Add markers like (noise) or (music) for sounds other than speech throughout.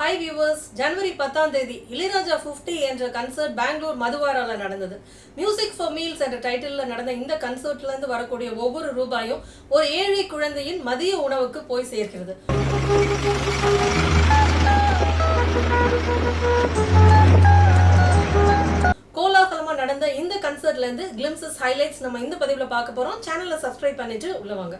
Hi viewers ஜனவரி பத்தாம் தேதி இளையராஜா 50 என்ற கன்சர்ட் பெங்களூர் மதுவாரால நடந்தது. மியூசிக் ஃபார் மீல்ஸ் என்ற டைட்டிலில் நடந்த இந்த கன்சர்ட்லேருந்து வரக்கூடிய ஒவ்வொரு ரூபாயும் ஒரு ஏழை குழந்தையின் மதிய உணவுக்கு போய் சேர்க்கிறது. கோலாகலமாக நடந்த இந்த கன்சர்ட்லேருந்து கிளிம்சஸ் ஹைலைட்ஸ் நம்ம இந்த பதிவில் பார்க்க போகிறோம் சேனலை சப்ஸ்கிரைப் பண்ணிட்டு உள்ளவாங்க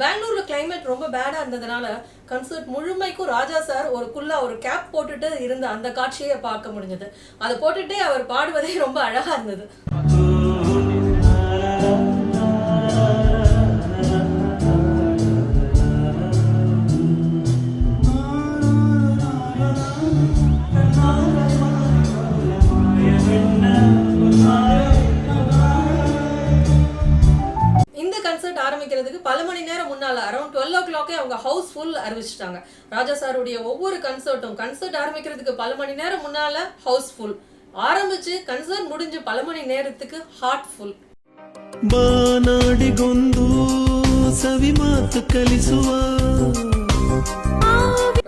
பெங்களூர்ல கிளைமேட் ரொம்ப பேடா இருந்ததுனால கன்சர்ட் முழுமைக்கும் ராஜா சார் ஒரு குல்லா ஒரு கேப் போட்டுட்டு இருந்த அந்த காட்சியை பார்க்க முடிஞ்சது. அதை போட்டுட்டே அவர் பாடுவதே ரொம்ப அழகா இருந்தது. ஆரம்பிக்கிறதுக்கு பல மணி நேரம் முன்னால அரௌண்ட் டுவெல் ஓ கிளாக்கே அவங்க ஹவுஸ் ஃபுல் அறிவிச்சிட்டாங்க ராஜா சாருடைய ஒவ்வொரு கன்சர்ட்டும் கன்சர்ட் ஆரம்பிக்கிறதுக்கு பல மணி நேரம் முன்னால ஹவுஸ் ஃபுல் ஆரம்பிச்சு கன்சர்ட் முடிஞ்சு பல மணி நேரத்துக்கு ஹார்ட் ஃபுல் ಬಾನಾಡಿಗೊಂದು ಸವಿ ಮಾತು ಕಲಿಸುವ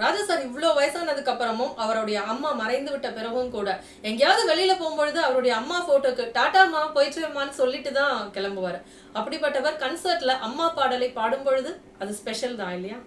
ராஜா சார் இவ்வளோ வயசானதுக்கு அப்புறமும் அவருடைய அம்மா மறைந்து விட்ட பிறகும் கூட எங்கேயாவது வெளியில போகும்பொழுது அவருடைய அம்மா போட்டோக்கு டாட்டாமா போயிட்டுமான்னு சொல்லிட்டு தான் கிளம்புவார். அப்படிப்பட்டவர் கன்சர்ட்ல அம்மா பாடலை பாடும் பொழுது அது ஸ்பெஷல் தான் இல்லையா?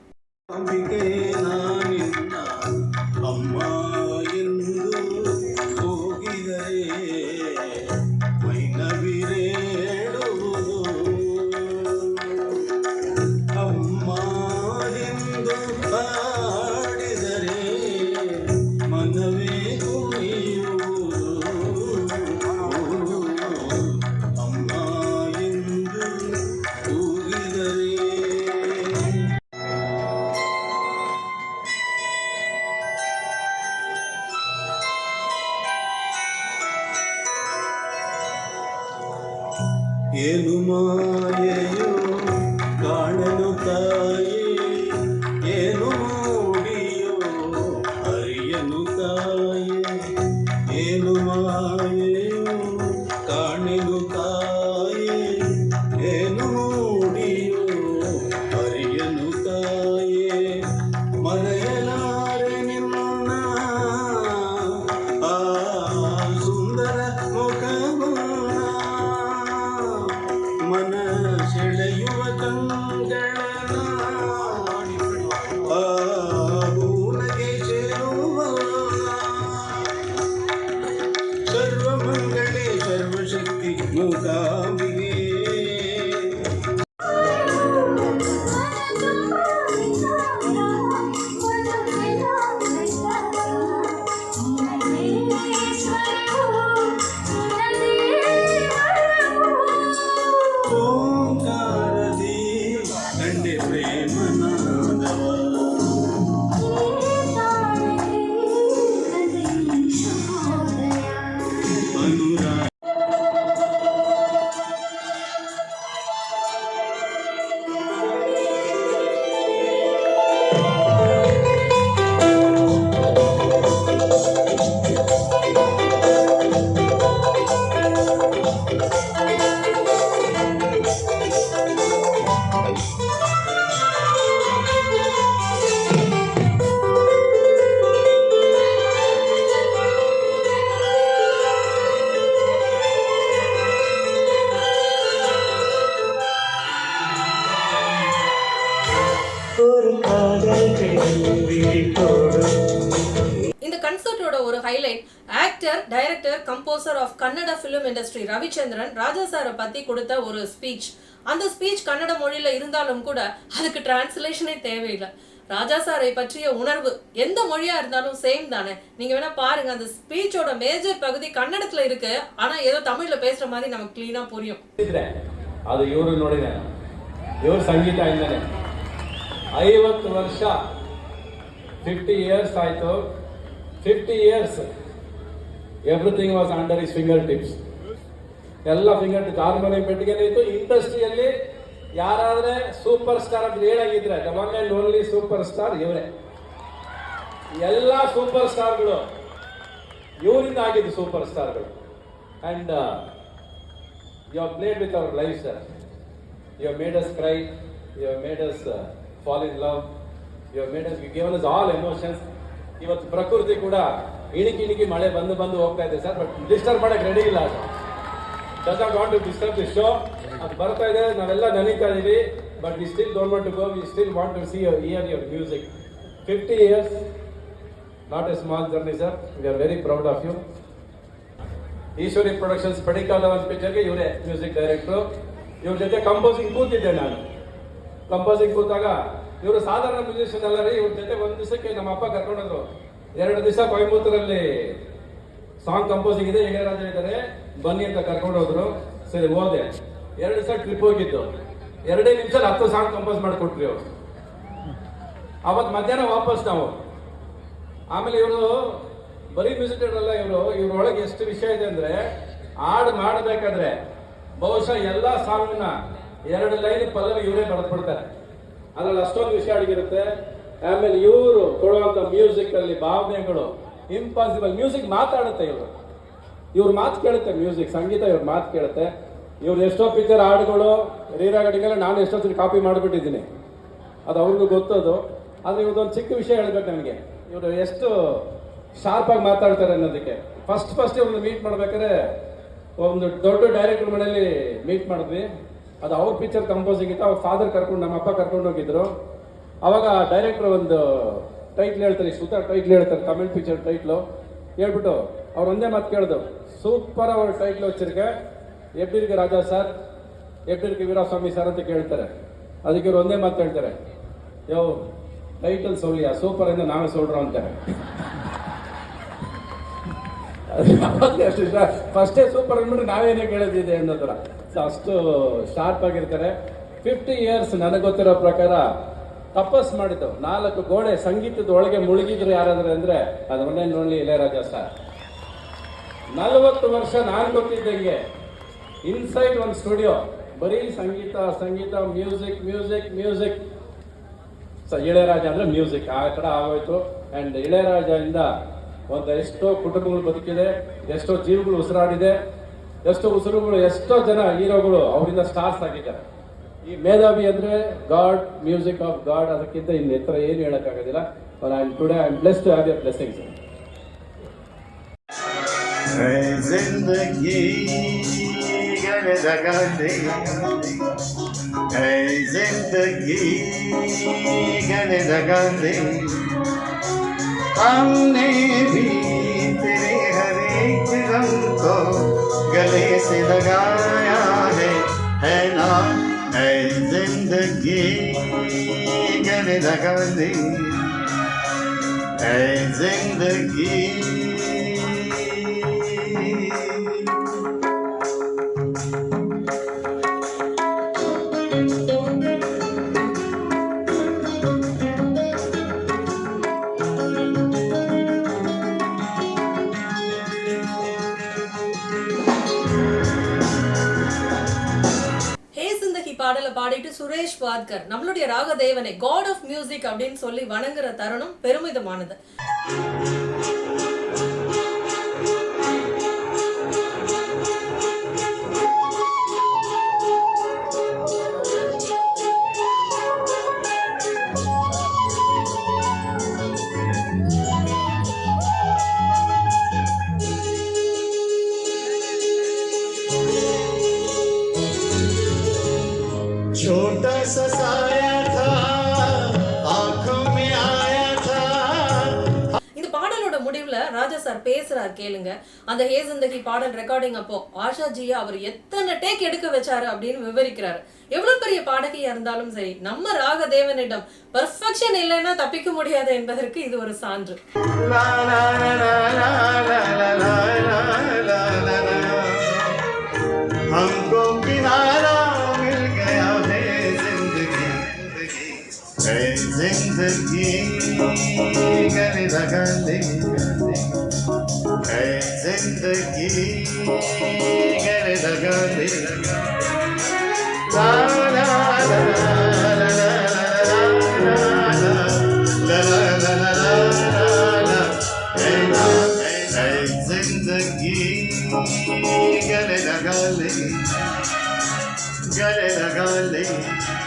ரவிச்சந்திரன் ராஜா சாரை பத்தி கொடுத்த ஒரு ஸ்பீச் அந்த ஸ்பீச் கன்னட மொழியில இருந்தாலும் கூட அதுக்கு டிரான்ஸ்லேஷனே தேவையில்லை ராஜா சாரை பற்றிய உணர்வு எந்த மொழியா இருந்தாலும் சேம் தானே நீங்க வேணா பாருங்க அந்த ஸ்பீச்சோட மேஜர் பகுதி கன்னடத்துல இருக்கு ஆனா ஏதோ தமிழ்ல பேசுற மாதிரி நமக்கு கிளீனா புரியும் ಇದ್ರೆ ಅದು ಇವರು ನೋಡಿದೆ ಇವ್ರ ಸಂಗೀತ ಇಂದನೆ ಐವತ್ತು ವರ್ಷ ಫಿಫ್ಟಿ ಇಯರ್ಸ್ ಆಯ್ತು fifty years everything was under is finger tips ಎಲ್ಲ ಫಿಗರ್ ಮನೆ ಪೆಟ್ಟಿಗೆನೂ ಇತ್ತು. ಇಂಡಸ್ಟ್ರಿಯಲ್ಲಿ ಯಾರಾದ್ರೆ ಸೂಪರ್ ಸ್ಟಾರ್ ಅಂತ ಹೇಳಾಗಿದ್ರೆ the one and only super star ಇವರೇ. ಎಲ್ಲ ಸೂಪರ್ ಸ್ಟಾರ್ಗಳು ಇವರಿಂದ ಆಗಿದ್ದು super ಸ್ಟಾರ್ಗಳು and you have played with our life sir you have made us cry you have made us fall in love you have made us you given us all emotions ಇವತ್ತು ಪ್ರಕೃತಿ ಕೂಡ ಇಣಿಕಿ ಇಣಿಕಿ ಮಳೆ ಬಂದು ಬಂದು ಹೋಗ್ತಾ ಇದೆ ಸರ್ ಬಟ್ ಡಿಸ್ಟರ್ಬ್ ಮಾಡಕ್ಕೆ ready ಇಲ್ಲ sir does not want to disturb the show ಅದು ಬರ್ತಾ ಇದೆ, ನಾವೆಲ್ಲ ನೆನೀತಾ ಇದ್ದೀವಿ but we still don't want to go we still want to see hear your music fifty years not a small journey sir we are very proud of you Eshwari productions ಪಡಿಕಾಲ ಒಂದು ಪಿಕ್ಚರ್ಗೆ ಇವರೇ music director ಇವ್ರ ಜೊತೆ composing ಕೂತಿದ್ದೆ ನಾನು. Composing ಕೂತಾಗ ಇವರು ಸಾಧಾರಣ ಮ್ಯೂಸಿಷಿಯನ್ ಅಲ್ಲ ರೀ. ಇವ್ರ ಜೊತೆ ಒಂದು ದಿವಸಕ್ಕೆ ನಮ್ಮ ಅಪ್ಪ ಕರ್ಕೊಂಡೋದ್ರು. ಎರಡು ದಿವಸ ಕೊಯಂಬತ್ತೂರಲ್ಲಿ ಸಾಂಗ್ ಕಂಪೋಸಿಂಗ್ ಇದೆ. ಇಳೆಯರಾಜ ಇದ್ದಾರೆ. ಬನ್ನಿ ಅಂತ ಕರ್ಕೊಂಡು ಹೋದ್ರು. ಸರಿ, ಹೋದೆ. ಎರಡು ದಿವಸ ಟ್ರಿಪ್ ಹೋಗಿದ್ದು. ಎರಡೇ ನಿಮಿಷ ಹತ್ತು ಸಾಂಗ್ ಕಂಪೋಸ್ ಮಾಡಿಕೊಟ್ರಿ ಅವ್ರು ಅವತ್ತು ಮಧ್ಯಾಹ್ನ ವಾಪಸ್ ನಾವು. ಆಮೇಲೆ ಇವರು, ಬರೀ ಮ್ಯೂಸಿಕ್ ಅಲ್ಲ ಇವರು, ಇವ್ರೊಳಗೆ ಎಷ್ಟು ವಿಷಯ ಇದೆ ಅಂದ್ರೆ, ಹಾಡು ಮಾಡಬೇಕಾದ್ರೆ ಬಹುಶಃ ಎಲ್ಲಾ ಸಾಂಗ್ನ ಎರಡು ಲೈನ್ ಪಲ್ಲವಿ ಇವರೇ ಬರೆದ್ಬಿಡ್ತಾರೆ. ಅದ್ರಲ್ಲಿ ಅಷ್ಟೊಂದು ವಿಷಯ ಅಡಗಿರುತ್ತೆ. ಆಮೇಲೆ ಇವರು ಕೊಡುವಂತ ಮ್ಯೂಸಿಕ್ ಅಲ್ಲಿ ಭಾವನೆಗಳು ಇಂಪಾಸಿಬಲ್ ಮ್ಯೂಸಿಕ್ ಮಾತಾಡುತ್ತೆ ಇವರು. ಇವ್ರ ಮಾತು ಕೇಳುತ್ತೆ ಮ್ಯೂಸಿಕ್ ಸಂಗೀತ ಇವ್ರ ಮಾತು ಕೇಳುತ್ತೆ. ಇವ್ರು ಎಷ್ಟೋ ಪಿಕ್ಚರ್ ಹಾಡುಗಳು ರೀರಾಗಡಿಗೆಲ್ಲ ನಾನು ಎಷ್ಟೋ ಸರಿ ಕಾಪಿ ಮಾಡಿಬಿಟ್ಟಿದ್ದೀನಿ. ಅದು ಅವ್ರಿಗೂ ಗೊತ್ತದು. ಆದರೆ ಇವ್ರದ್ದೊಂದು ಚಿಕ್ಕ ವಿಷಯ ಹೇಳ್ಬೇಕು ನನಗೆ. ಇವರು ಎಷ್ಟು ಶಾರ್ಪಾಗಿ ಮಾತಾಡ್ತಾರೆ ಅನ್ನೋದಕ್ಕೆ. ಫಸ್ಟ್ ಫಸ್ಟ್ ಇವ್ರನ್ನ ಮೀಟ್ ಮಾಡ್ಬೇಕಾದ್ರೆ ಒಂದು ದೊಡ್ಡ ಡೈರೆಕ್ಟರ್ ಮನೆಯಲ್ಲಿ ಮೀಟ್ ಮಾಡಿದ್ವಿ. ಅದು ಅವ್ರ ಪಿಕ್ಚರ್ ಕಂಪೋಸಿಂಗ್ ಇತ್ತು ಅವ್ರ ಫಾದರ್ ಕರ್ಕೊಂಡು, ನಮ್ಮ ಅಪ್ಪ ಕರ್ಕೊಂಡು ಹೋಗಿದ್ರು. ಅವಾಗ ಡೈರೆಕ್ಟರ್ ಒಂದು ಟೈಟ್ಲ್ ಹೇಳ್ತಾರೆ ಸುತ್ತ ಟೈಟ್ಲ್ ಹೇಳ್ತಾರೆ, ತಮಿಳ್ ಪಿಕ್ಚರ್ ಟೈಟ್ಲು ಹೇಳ್ಬಿಟ್ಟು ಅವ್ರು ಒಂದೇ ಮಾತು ಕೇಳಿದ್ರು ಸೂಪರಾಗಿ ஒரு டைட்டில் வச்சுருக்கேன் எப்படி இருக்கு ಸರ್ சார் எப்படி ಸರ್ ಅಂತ ಕೇಳ್ತಾರೆ. ಅದಕ್ಕೆ ಇವ್ರು ಒಂದೇ ಮಾತು ಹೇಳ್ತಾರೆ. ಯೋ, ಟೈಟಲ್ ಸೋಲಿಯಾ, ಸೂಪರ್ ಇಂದ ನಾವೇ ಸೋಲ್ರು ಅಂತಾರೆ. ಫಸ್ಟೇ ಸೂಪರ್ ಅಂದ್ಬಿಟ್ಟು ನಾವೇನೇ ಕೇಳೋದಿದೆ ಅನ್ನೋದ್ರ. ಸೊ ಅಷ್ಟು ಶಾರ್ಪ್ ಆಗಿರ್ತಾರೆ. ಫಿಫ್ಟಿ ಇಯರ್ಸ್ ನನಗೆ ಗೊತ್ತಿರೋ ಪ್ರಕಾರ ತಪಸ್ ಮಾಡಿದ್ದು ನಾಲ್ಕು ಗೋಡೆ ಸಂಗೀತದ ಒಳಗೆ ಮುಳುಗಿದ್ರು ಯಾರಾದ್ರೆ ಅಂದ್ರೆ ಅದನ್ನೇ ಇಲ್ಲೇ ರಾಜ ಸರ್. ನಲವತ್ತು ವರ್ಷ ನಾನು ಗೊತ್ತಿದ್ದಂಗೆ ಇನ್ಸೈಡ್ ಒಂದು ಸ್ಟುಡಿಯೋ ಬರೀ ಸಂಗೀತ ಸಂಗೀತ ಮ್ಯೂಸಿಕ್ ಮ್ಯೂಸಿಕ್ ಮ್ಯೂಸಿಕ್ ಸ ಇಳೆಯರಾಜ ಅಂದರೆ ಮ್ಯೂಸಿಕ್ ಆ ಕಡೆ ಆಗೋಯ್ತು. ಅಂಡ್ ಇಳೆಯರಾಜ ಇಂದ ಒಂದು ಎಷ್ಟೋ ಕುಟುಂಬಗಳು ಬದುಕಿದೆ, ಎಷ್ಟೋ ಜೀವಗಳು ಉಸಿರಾಡಿದೆ, ಎಷ್ಟೋ ಉಸಿರುಗಳು, ಎಷ್ಟೋ ಜನ ಹೀರೋಗಳು ಅವರಿಂದ ಸ್ಟಾರ್ಸ್ ಆಗಿದ್ದಾರೆ. ಈ ಮೇಧಾವಿ ಅಂದ್ರೆ ಗಾಡ್ ಮ್ಯೂಸಿಕ್ ಆಫ್ ಗಾಡ್ ಅದಕ್ಕಿಂತ ಇನ್ನು ಎತ್ತರ ಏನು ಹೇಳೋಕ್ಕಾಗೋದಿಲ್ಲ. I today I bless to have your blessings ज़िंदगी गले लगा दे है ज़िंदगी गले लगा दे हमने भी तेरे हर एक रंग को गले से लगाया है है ना? है ज़िंदगी गले लगा दे है ज़िंदगी வாத்கர் நம்மளுடைய ராகதேவனை காட் ஆஃப் மியூசிக் அப்படின்னு சொல்லி வணங்குற தருணம் பெருமிதமானது. छोटा सा साया था आंखों में आया था இந்த பாடலோட முடிவுல ராஜா சார் பேசுறார் கேளுங்க அந்த ஹே சிந்தகி பாடல் ரெக்கார்டிங் அப்போ ஆஷா ஜியா அவர் எத்தனை டேக் எடுக்க வச்சாரு அப்படின்னு விவரிக்கிறாரு எவ்வளவு பெரிய பாடகியா இருந்தாலும் சரி நம்ம ராகதேவனிடம் பெர்ஃபெக்ஷன் இல்லைன்னா தப்பிக்க முடியாது என்பதற்கு இது ஒரு சான்று ला ला ला ला ला ला ला ला ला ला ला हमको किनारा Gale da gale, gale da gale.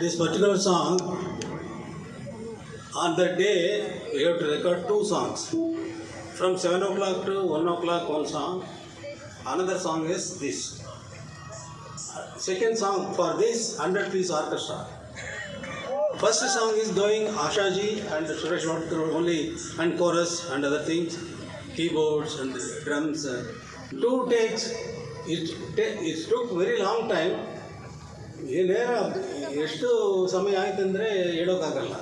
This particular song, on that day, we have to record two songs. From 7 o'clock to 1 o'clock, one song. Another song is this. Second song for this 100 piece orchestra. First song is going Ashaji and Suresh Wadkar only, and chorus and other things, keyboards and drums. uh, Two takes. It, ta- it took very long time. ಈ ನೇರ ಎಷ್ಟು ಸಮಯ ಆಯ್ತು ಅಂದರೆ ಹೇಳೋಕ್ಕಾಗಲ್ಲ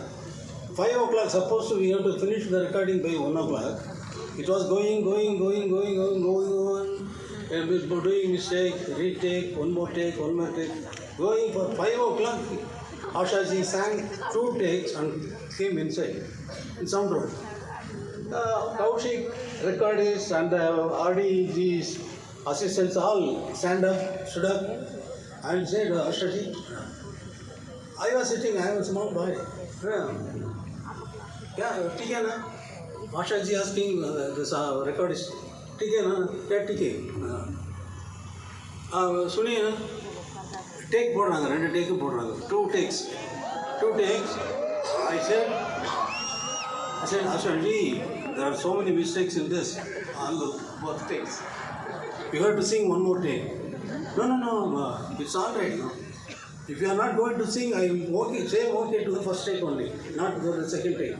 five o'clock suppose we have to finish the recording by one o'clock it was going going going going going going on doing mistake retake one more take one more take going for five o'clock After she sang two takes and came inside in some room. Uh, Kaushik recordist and uh, RDG's assistants all stand up, stood up and said, uh, Ashraji, I was sitting, I was a small boy. Yeah, yeah ठीक है asking uh, this uh, recordist ठीक है ना क्या ठीक है सुनिए ना टेक போடுறாங்க ரெண்டு டேக்கு போடுறாங்க two takes two takes I said I said, Ashanji, there are so many mistakes in this, all the both takes. You have to sing one more take. No, no, no, uh, it's all right. No? If you are not going to sing, I will okay, say okay to the first take only, not to the second take.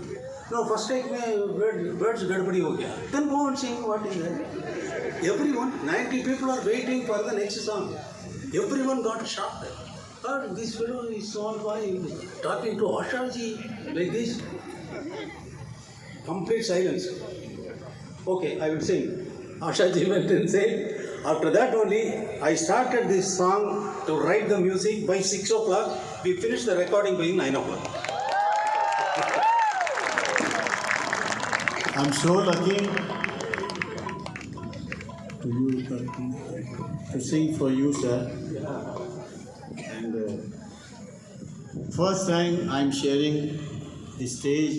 No, first take में bird, birds gadbadi हो गया. Then go and sing what is that. Everyone, 90 people are waiting for the next song. Everyone got shocked. Oh, this fellow is small boy talking to Ashaji like this. complete silence. Okay, I will sing. Ashaji went and said, after that only, I started this song to write the music by 6 o'clock. We finished the recording by 9 o'clock. I'm so lucky to you to sing for you, sir. And uh, first time I'm sharing the stage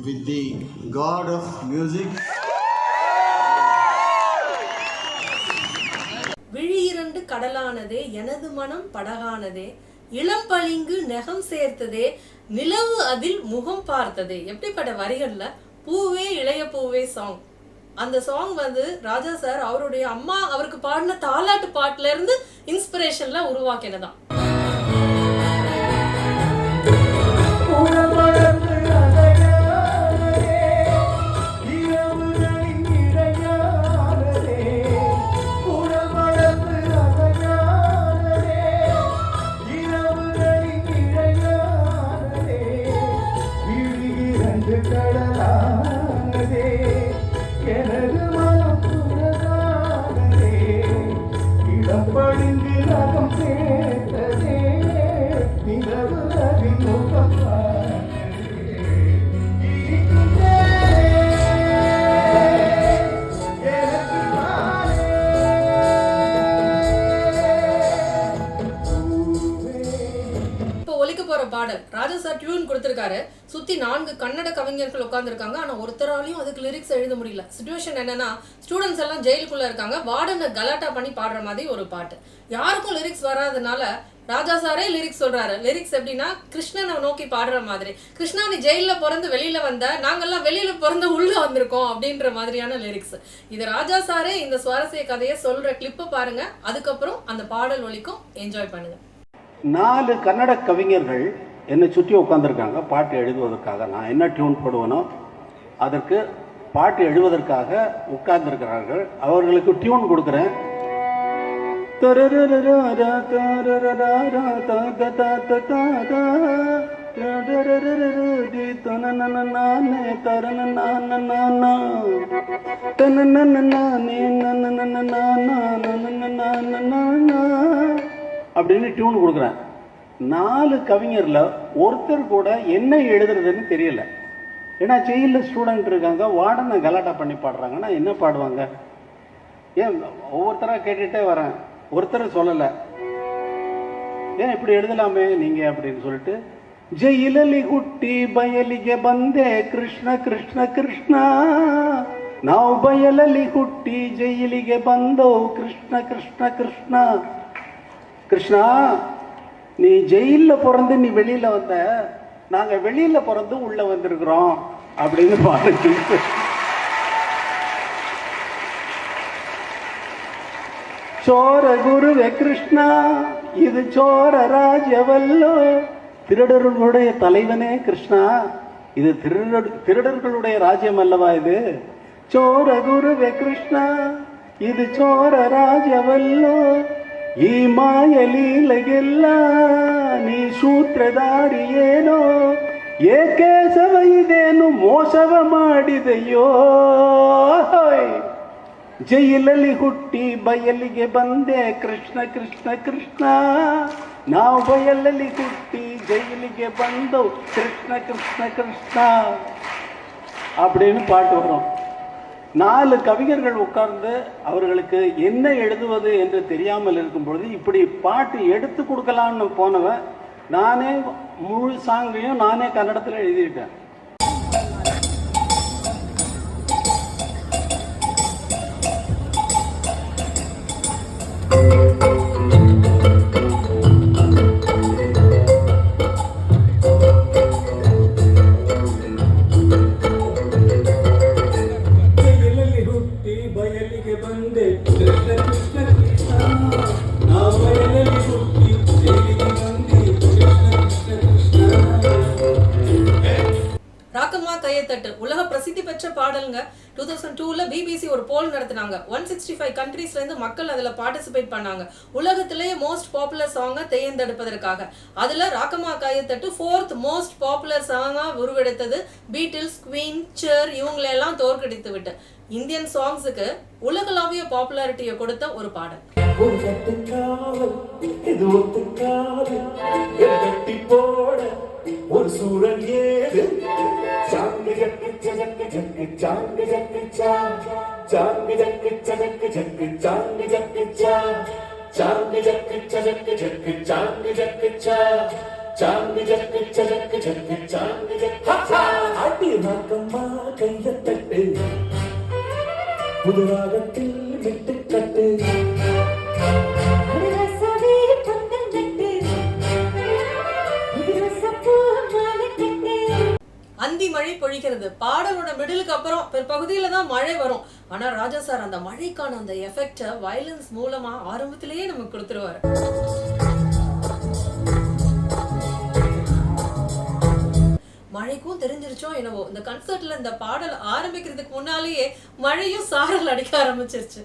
with the God of music. விழியிரண்டு கடலானதே எனது மனம் படகானதே இளம்பளிங்கு நெகம் சேர்த்ததே நிலவு அதில் முகம் பார்த்ததே எப்படிப்பட்ட வரிகள்ல பூவே இளைய பூவே சாங் அந்த சாங் வந்து ராஜா சார் அவருடைய அம்மா அவருக்கு பாடின தாலாட்டு பாட்டுல இருந்து இன்ஸ்பிரேஷன்ல உருவாக்கினதான். நான்கு கன்னட கவிஞர்கள் உட்காந்துருக்காங்க ஆனால் ஒருத்தராலையும் அதுக்கு லிரிக்ஸ் எழுத முடியல. சுச்சுவேஷன் என்னன்னா ஸ்டூடெண்ட்ஸ் எல்லாம் ஜெயிலுக்குள்ளே இருக்காங்க. வார்டனை கலாட்டா பண்ணி பாடுற மாதிரி ஒரு பாட்டு. யாருக்கும் லிரிக்ஸ் வராதனால ராஜா சாரே லிரிக்ஸ் சொல்றாரு. லிரிக்ஸ் எப்படின்னா கிருஷ்ணனை நோக்கி பாடுற மாதிரி. கிருஷ்ணா நீ ஜெயில பிறந்து வெளியில வந்த நாங்கெல்லாம் வெளியில பிறந்து உள்ள வந்திருக்கோம் அப்படின்ற மாதிரியான லிரிக்ஸ் இது ராஜா சாரே இந்த சுவாரஸ்ய கதையை சொல்ற கிளிப்பை பாருங்க. அதுக்கப்புறம் அந்த பாடல் ஒலிக்கும் என்ஜாய் பண்ணுங்க. நாலு கன்னட கவிஞர்கள் என்னை சுற்றி உட்காந்துருக்காங்க பாட்டு எழுதுவதற்காக. நான் என்ன டியூன் போடுவேனோ அதற்கு பாட்டு எழுவதற்காக உட்கார்ந்திருக்கிறார்கள். அவர்களுக்கு டியூன் கொடுக்குறேன். அப்படின்னு டியூன் கொடுக்குறேன். நாலு கவிஞர்ல ஒருத்தர் கூட என்ன எழுதுறதுன்னு தெரியல ஏன்னா ஜெயிலில் ஸ்டூடெண்ட் இருக்காங்க வார்டனை கலாட்டா பண்ணி பாடுறாங்கன்னா என்ன பாடுவாங்க ஏன் ஒவ்வொருத்தராக கேட்டுட்டே வரேன் ஒருத்தர் சொல்லலை ಏನ್ ಇಪ್ಪಡಿ எழுதலாமே நீங்க அப்படின்னு சொல்லிட்டு ಜೈಲಲ್ಲಿ ಹುಟ್ಟಿ ಬಯಲಿಗೆ ಬಂದೆ ಕೃಷ್ಣ ಕೃಷ್ಣ ಕೃಷ್ಣ ನಾವು ಬಯಲಲ್ಲಿ ಹುಟ್ಟಿ ಜೈಲಿಗೆ ಬಂದವು ಕೃಷ್ಣ ಕೃಷ್ಣ ಕೃಷ್ಣ ಕೃಷ್ಣ நீ ஜெயிலில் பிறந்து நீ வெளியில் வந்த நாங்கள் வெளியில் பிறந்து உள்ள வந்திருக்கிறோம் அப்படின்னு பாருங்க சோர குரு கிருஷ்ணா இது சோர ராஜவல்லோ திருடர்களுடைய தலைவனே கிருஷ்ணா. இது திருட திருடர்களுடைய ராஜ்யம் அல்லவா இது? சோர குரு கிருஷ்ணா இது சோர ராஜவல்லோ ಈ ಮಾಯ ಲೀಲೆಗೆಲ್ಲ ನೀ ಸೂತ್ರಧಾರಿ ಏನೋ ಏಕೆ ಸವ ಇದೇನು ಮೋಸವ ಮಾಡಿದೆಯೋ ಹೋಯ್. ಜೈಲಲ್ಲಿ ಹುಟ್ಟಿ ಬಯಲಿಗೆ ಬಂದೆ ಕೃಷ್ಣ ಕೃಷ್ಣ ಕೃಷ್ಣ ನಾವು ಬಯಲಲ್ಲಿ ಹುಟ್ಟಿ ಜೈಲಿಗೆ ಬಂದವು ಕೃಷ್ಣ ಕೃಷ್ಣ ಕೃಷ್ಣ அப்படின்னு பாட்டு வரும் நாலு கவிஞர்கள் உட்கார்ந்து அவர்களுக்கு என்ன எழுதுவது என்று தெரியாமல் இருக்கும் பொழுது இப்படி பாட்டு எடுத்து கொடுக்கலாம்னு போனவன் நானே முழு சாங்கையும் நானே கன்னடத்தில் எழுதிட்டேன் பண்ணாங்க. உலகத்திலேயே மோஸ்ட் பாப்புலர் சாங்கை தேர்ந்தெடுப்பதற்காக. அதுல ராக்கமா காயத்தட்டு ஃபோர்த் மோஸ்ட் பாப்புலர் சாங்காக உருவெடுத்தது. பீட்டில்ஸ் குவீன் சர் இவங்களெல்லாம் தோற்கடித்து விட்டு. இந்தியன் சாங்ஸுக்கு உலகளாவிய பாப்புலாரிட்டியை கொடுத்த ஒரு பாடல். ஒரு சூழல் ஏது? சாங்கு ஜக்கு ஜக்கு ஜக்கு சாங்கு ஜக்கு சா. சாங்கு ஜக்கு ஜக்கு ஜக்கு சாங்கு ஜக்கு சா. சாங்கு ஜக்கு ஜக்கு ஜக்கு சாங்கு ஜக்கு சா. சாங்கு ஜக்கு ஜக்கு ஜக்கு சாங்கு ஜக்கு அடி ராக்கம்மா கைய தட்டு. புதுராகத்தில் அந்தி மழை பொழிக்கிறது பாடலோட மிடிலுக்கு அப்புறம் பிற்பகுதியில தான் மழை வரும். ஆனா ராஜா சார் அந்த மழைக்கான அந்த எஃபெக்ட வயலன்ஸ் மூலமா ஆரம்பத்திலேயே நமக்கு கொடுத்துருவாரு. மழைக்கும் தெரிஞ்சிருச்சோ என்னவோ. இந்த கன்சர்ட்ல இந்த பாடல் ஆரம்பிக்கிறதுக்கு முன்னாலேயே மழையும் சாரல் அடிக்க ஆரம்பிச்சிருச்சு.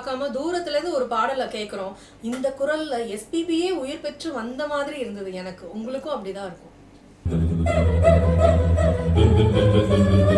பார்க்காம தூரத்துல இருந்து ஒரு பாடலை கேட்குறோம். இந்த குரல்ல எஸ்பிபியே உயிர் பெற்று வந்த மாதிரி இருந்தது எனக்கு. உங்களுக்கும் அப்படிதான் இருக்கும். (laughs)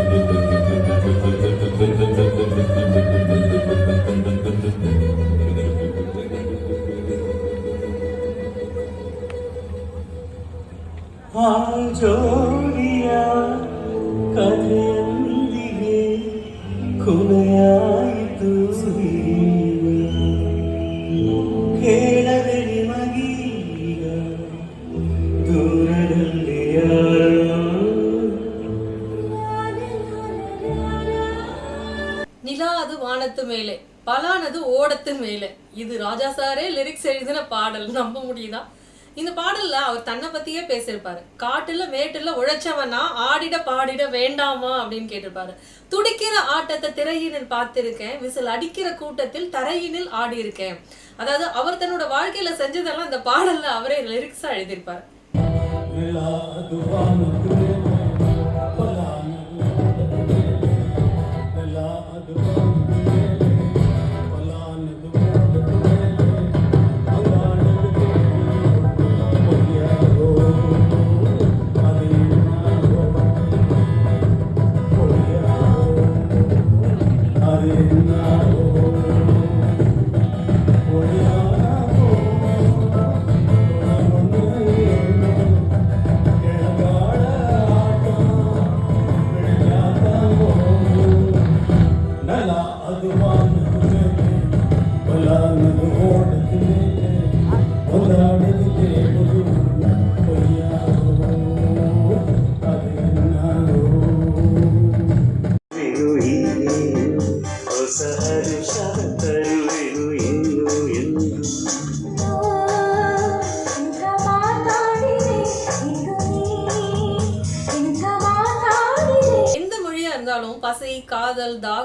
பத்தியே பேசியிருப்பாரு. காட்டுல மேட்டுல உழைச்சவனா ஆடிட பாடிட வேண்டாமா அப்படின்னு கேட்டிருப்பாரு. துடிக்கிற ஆட்டத்தை திரையினில் பார்த்திருக்கேன். விசில் அடிக்கிற கூட்டத்தில் தரையினில் ஆடி இருக்கேன் அதாவது அவர் தன்னோட வாழ்க்கையில செஞ்சதெல்லாம் அந்த பாடல்ல அவரே லிரிக்ஸா எழுதியிருப்பாரு.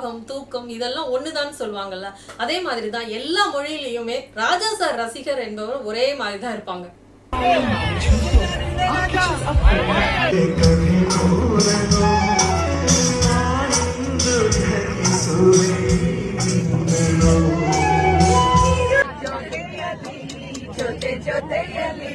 உற்சாகம் தூக்கம் இதெல்லாம் ஒண்ணுதான் சொல்லுவாங்கல்ல. அதே மாதிரி தான் எல்லா மொழியிலையுமே ராஜா சார் ரசிகர் என்பவர் ஒரே மாதிரி தான் இருப்பாங்க ಜೊತೆ ಜೊತೆಯಲ್ಲಿ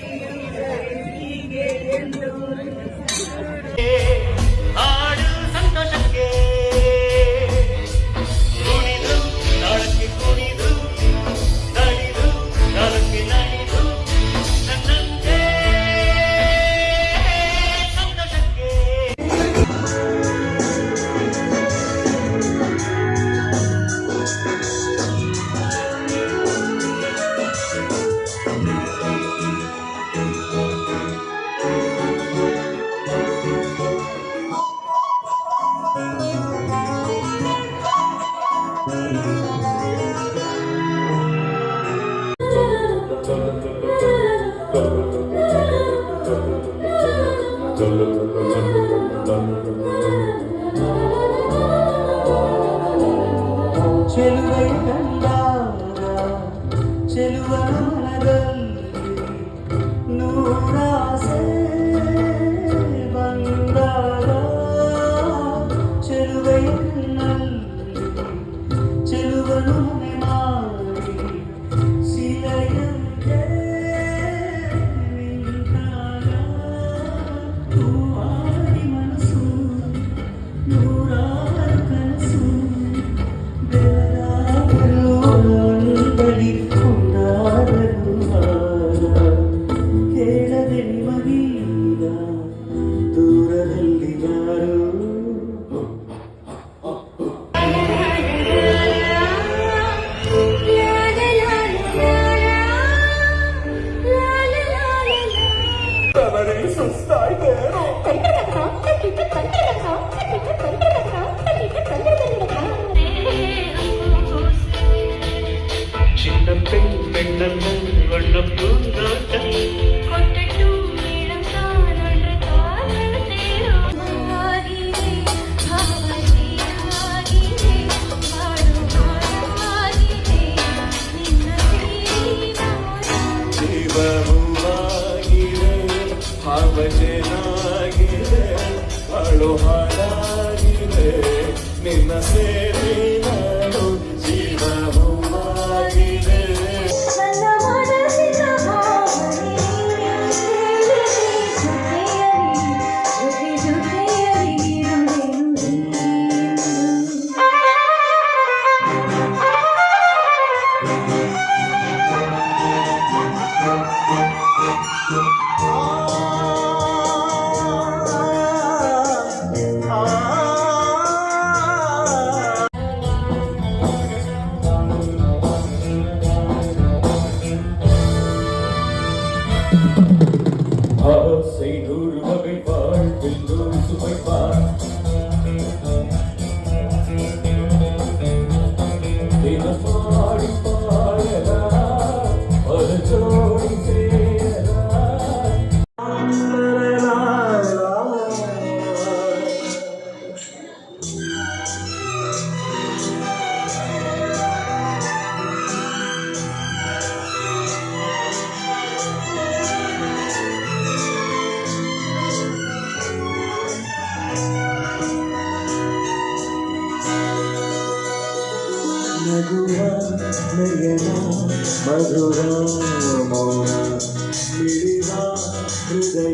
हृदय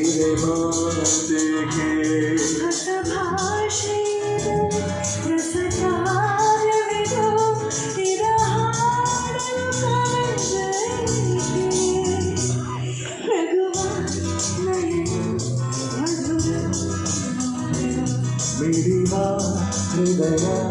इरे देखे कृतभाषे कृतकार विदो तिरहार करजयके रघुवान नयन मधुर मेरी माँ हृदय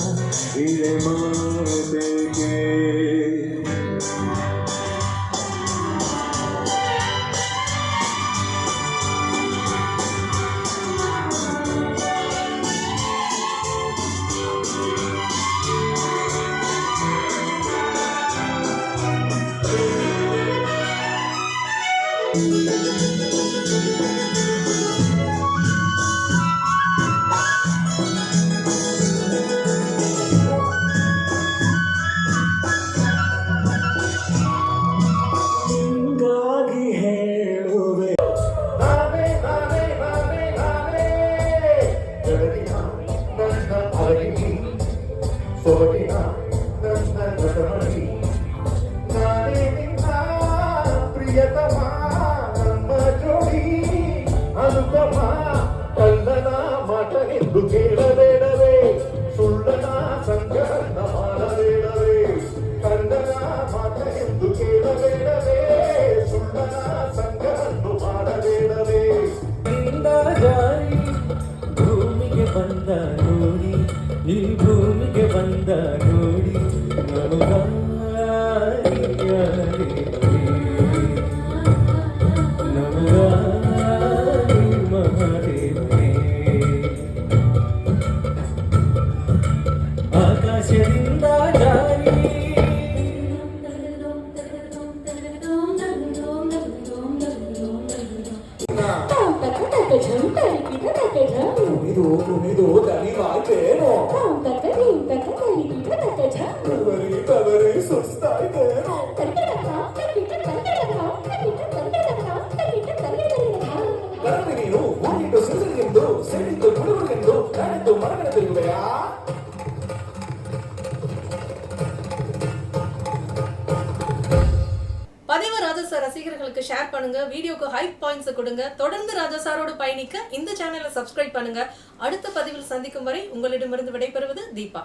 பயணிக்க இந்த சேனலை சப்ஸ்கிரைப் பண்ணுங்க. அடுத்த பதிவில் சந்திக்கும் வரை உங்களிடமிருந்து விடைபெறுவது தீபா.